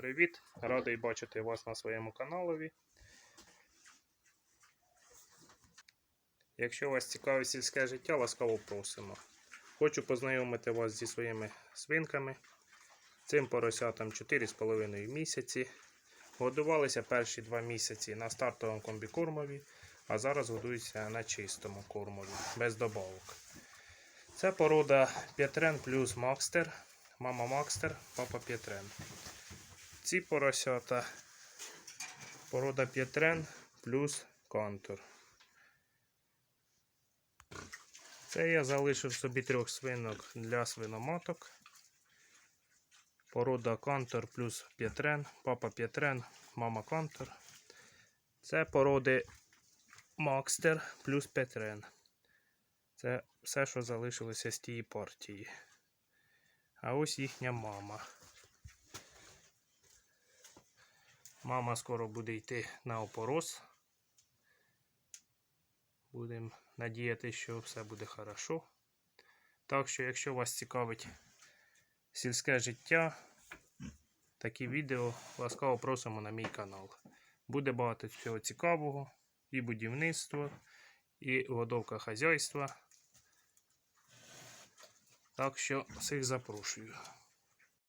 Привіт! Радий бачити вас на своєму каналові. Якщо вас цікавить сільське життя, ласкаво просимо. Хочу познайомити вас зі своїми свинками. Цим поросятам 4,5 місяці. Годувалися перші 2 місяці на стартовому комбікормові, а зараз годуються на чистому кормові, без добавок. Це порода П'єтрен плюс Макстер. Мама Макстер, папа П'єтрен. Ці поросята порода П'єтрен плюс контур. Це я залишив собі трьох свинок для свиноматок. Порода контур плюс П'єтрен, папа П'єтрен, мама контур. Це породи Макстер плюс П'єтрен. Це все, що залишилося з тієї партії. А ось їхня мама. Мама скоро буде йти на опорос. Будемо надіятися, що все буде хорошо. Так що, якщо вас цікавить сільське життя, такі відео ласкаво просимо на мій канал. Буде багато всього цікавого, і будівництво, і годовка хазяйства. Так що всіх запрошую.